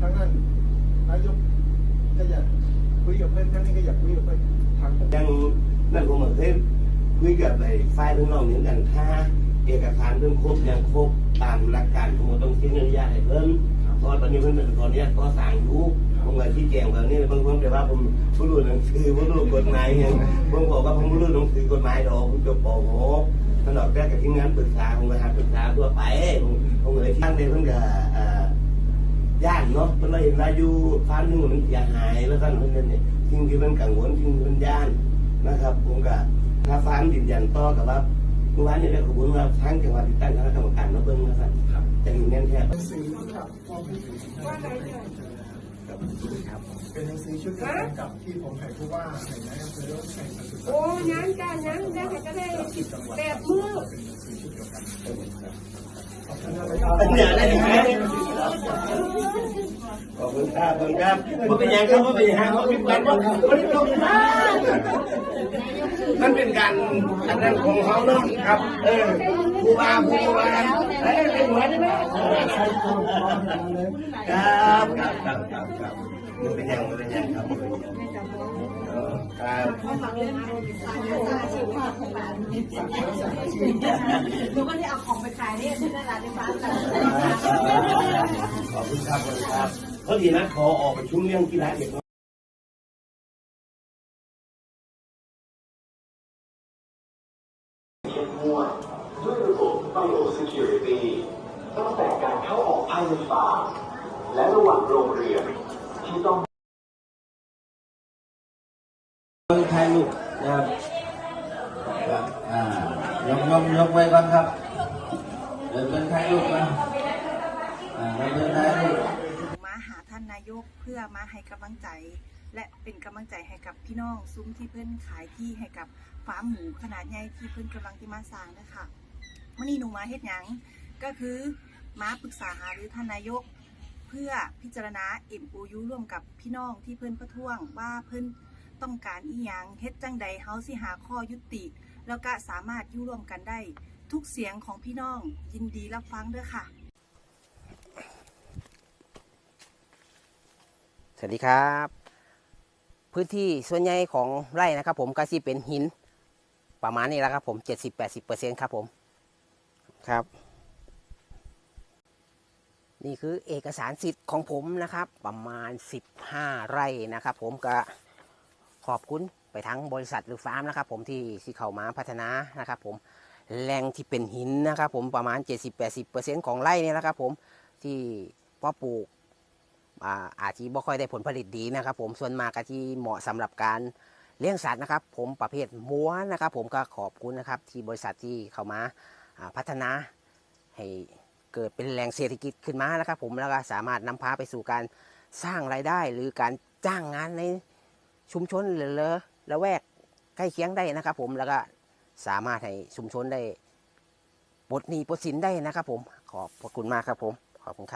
ทั้งนั้นนายกก็อยากคุยกับ เพื่อนทั้งนี้ก็อยากคุยกับเพื่อนทางผมยังนั่นผมเหมือนเคยคุยกับไอ้ฝ่ายเพื่อนน้องเหมือนกันถ้าเอกสารเพิ่มครบยังครบตามหลักการผมก็ต้องเซ็นอนุญาตให้เพิ่นเพราะว่าตอนนี้เพิ่นเป็นตอนนี้ก็สั่งอยู่ผมก็ชี้แจงแบบนี้บางคนแต่ว่าผมผู้รู้หนังสือผู้รู้กฎหมายยังผมบอกว่าผมผู้รู้หนังสือกฎหมายดอกผมจบป .6 มันออกแรกกับทีมงานปรึกษาผมก็หาปรึกษาทั่วไปผมผมเลยที่ตั้งใจเพิ่นก็เอ่อย่านเนาะเพิ่นเราเห็นว่าอยู่ฟาร์มหนึงมันเสียหายแล้วท่านเพิ่นเนี่ยสิ่งที่เพิ่นกังวลสิ่งที่เพิ่นย่านนะครับ ผมก็ถ้าฟาร์มยืนยันต่อกับว่า เมื่อวานนี้ได้ขบวนมาทั้งจังหวัดติดตั้งคณะกรรมการมาเบิ้งนะครันจะอยู่แน่นแท้ความคิดเห็นครับเป็นหนังสือชุดเดียวกับที่ผมให้ผู้ว่าให้นายอำเภอให้ปศุสัตว์โอ้ยันจ้ายังได้ก็ได้แบบมือเป็นหนังสือชุดเด้ไหมขอบคุณครับ ขอบคุณครับมันเป็นอย่างครับมันเป็นอย่างครับมันเป็นการว่ามันเป็นการมันเป็นการอันนั้นของเขาเนาะครับ เออผู้ว่าผู้ว่าเอ้ยเป็นหัวได้ไหมครับครับครับครับครับมันเป็นอย่างมันเป็นอย่างครับมันเป็นอย่างเออครับหนูก็ได้เอาของไปขายนี่ที่ตลาดในฟ้ากันขอบคุณครับขอบคุณครับ พราดีนะขอออกประชุมเรื่องกีฬาเด็กด้วยระบบ Biosecurity ตั้งแต่การเข้าออกภายในฟาร์มและระหว่างโรงเรียนที่ต้องถ่ายรูปนะครับอ่ายกยกยกไว้ก่อนครับเดินเป็นถ่ายรูปก่อนอ่าเดินเป็นถ่ายรูป ท่านนายกเพื่อมาให้กำลังใจ และเป็นกำลังใจให้กับพี่น้องซุ้มที่เพื่อนขายที่ให้กับฟาร์มหมูขนาดใหญ่ที่เพื่อนกำลังที่มาสร้างนะคะวันนี้หนูมาเฮ็ดหยังก็คือมาปรึกษาหารือท่านนายก เพื่อพิจารณา MOU ร่วมกับพี่น้องที่เพื่อนประท้วงว่าเพื่อนต้องการอีหยังเฮ็ดจังใดเฮาสิหาข้อยุติ แล้วก็สามารถอยู่ร่วมกันได้ ทุกเสียงของพี่น้องยินดีรับฟังเด้อค่ะ วัสดีครับ พื้นที่ส่วนใหญ่ของไร่นะครับ ผมก็สิเป็นหินประมาณนี้แหละครับ ผม70-80%ครับผมครับ นี่คือเอกสารสิทธิ์ของผมนะครับ ประมาณ 15 ไร่นะครับ ผมก็ขอบคุณไปทั้งบริษัทหรือฟาร์มนะครับ ผมที่ที่เข้ามาพัฒนานะครับ ผมแหล่งที่เป็นหินนะครับ ผมประมาณ 70-80%ของไร่นี่ยนะครับ ผมที่พ่อปลูก อาจจะบ่ค่อยได้ผลผลิตดีนะครับผมส่วนมากก็ที่เหมาะสำหรับการเลี้ยงสัตว์นะครับ ผมประเภทม้วนนะครับ ผมก็ขอบคุณนะครับ ที่บริษัทที่เข้ามาพัฒนาให้เกิดเป็นแหล่งเศรษฐกิจขึ้นมานะครับ ผมแล้วก็สามารถนำพาไปสู่การสร้างรายได้หรือการจ้างงานในชุมชนหรือละแวกใกล้เคียงได้นะครับ ผมแล้วก็สามารถให้ชุมชนได้ปลดหนี้ปลดสินได้นะครับ ผมขอบพระคุณมากครับผมขอบคุณครับ